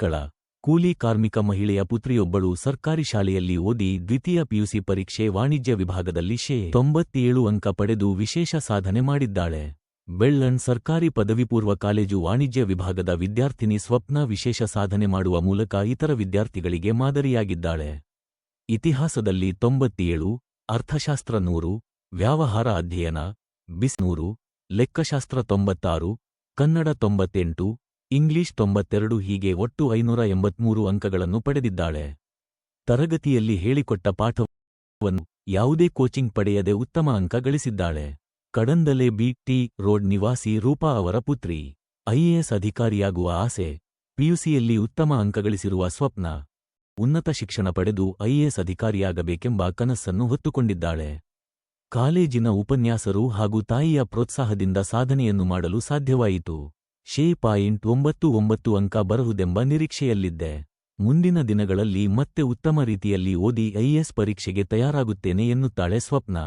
ಭಟ್ಕಳ ಕೂಲಿ ಕಾರ್ಮಿಕ ಮಹಿಳೆಯ ಪುತ್ರಿಯೊಬ್ಬಳು ಸರ್ಕಾರಿ ಶಾಲೆಯಲ್ಲಿ ಓದಿ ದ್ವಿತೀಯ ಪಿಯುಸಿ ಪರೀಕ್ಷೆ ವಾಣಿಜ್ಯ ವಿಭಾಗದಲ್ಲಿ ಶೇ. ತೊಂಬತ್ತೇಳು ಅಂಕ ಪಡೆದು ವಿಶೇಷ ಸಾಧನೆ ಮಾಡಿದ್ದಾಳೆ. ಬೆಳ್ಳಣ್ ಸರ್ಕಾರಿ ಪದವಿಪೂರ್ವ ಕಾಲೇಜು ವಾಣಿಜ್ಯ ವಿಭಾಗದ ವಿದ್ಯಾರ್ಥಿನಿ ಸ್ವಪ್ನ ವಿಶೇಷ ಸಾಧನೆ ಮಾಡುವ ಮೂಲಕ ಇತರ ವಿದ್ಯಾರ್ಥಿಗಳಿಗೆ ಮಾದರಿಯಾಗಿದ್ದಾಳೆ. ಇತಿಹಾಸದಲ್ಲಿ ತೊಂಬತ್ತೇಳು, ಅರ್ಥಶಾಸ್ತ್ರ ನೂರು, ವ್ಯಾವಹಾರ ಅಧ್ಯಯನ ಬಿಸ್ನೂರು ಲೆಕ್ಕಶಾಸ್ತ್ರ ತೊಂಬತ್ತಾರು, ಕನ್ನಡ ತೊಂಬತ್ತೆಂಟು ಇಂಗ್ಲಿಷ್ ತೊಂಬತ್ತೆರಡು ಹೀಗೆ ಒಟ್ಟು ಐನೂರ ಎಂಬತ್ಮೂರು ಅಂಕಗಳನ್ನು ಪಡೆದಿದ್ದಾಳೆ. ತರಗತಿಯಲ್ಲಿ ಹೇಳಿಕೊಟ್ಟ ಪಾಠವನ್ನು ಯಾವುದೇ ಕೋಚಿಂಗ್ ಪಡೆಯದೆ ಉತ್ತಮ ಅಂಕ ಗಳಿಸಿದ್ದಾಳೆ. ಕಡಂದಲೆ ಬಿ ಟಿ ರೋಡ್ ನಿವಾಸಿ ರೂಪಾ ಅವರ ಪುತ್ರಿ. ಐಎಎಸ್ ಅಧಿಕಾರಿಯಾಗುವ ಆಸೆ, ಪಿಯುಸಿಯಲ್ಲಿ ಉತ್ತಮ ಅಂಕ ಗಳಿಸಿರುವ ಸ್ವಪ್ನ. ಉನ್ನತ ಶಿಕ್ಷಣ ಪಡೆದು ಐಎಎಸ್ ಅಧಿಕಾರಿಯಾಗಬೇಕೆಂಬ ಕನಸ್ಸನ್ನು ಹೊತ್ತುಕೊಂಡಿದ್ದಾಳೆ. ಕಾಲೇಜಿನ ಉಪನ್ಯಾಸರು ಹಾಗೂ ತಾಯಿಯ ಪ್ರೋತ್ಸಾಹದಿಂದ ಸಾಧನೆಯನ್ನು ಮಾಡಲು ಸಾಧ್ಯವಾಯಿತು. ಶೇ ಪಾಯಿಂಟ್ ಒಂಬತ್ತು ಒಂಬತ್ತು ಅಂಕ ಬರಹುದೆಂಬ ನಿರೀಕ್ಷೆಯಲ್ಲಿದ್ದೆ. ಮುಂದಿನ ದಿನಗಳಲ್ಲಿ ಮತ್ತೆ ಉತ್ತಮ ರೀತಿಯಲ್ಲಿ ಓದಿ ಐಎಎಸ್ ಪರೀಕ್ಷೆಗೆ ತಯಾರಾಗುತ್ತೇನೆ ಎನ್ನುತ್ತಾಳೆ ಸ್ವಪ್ನ.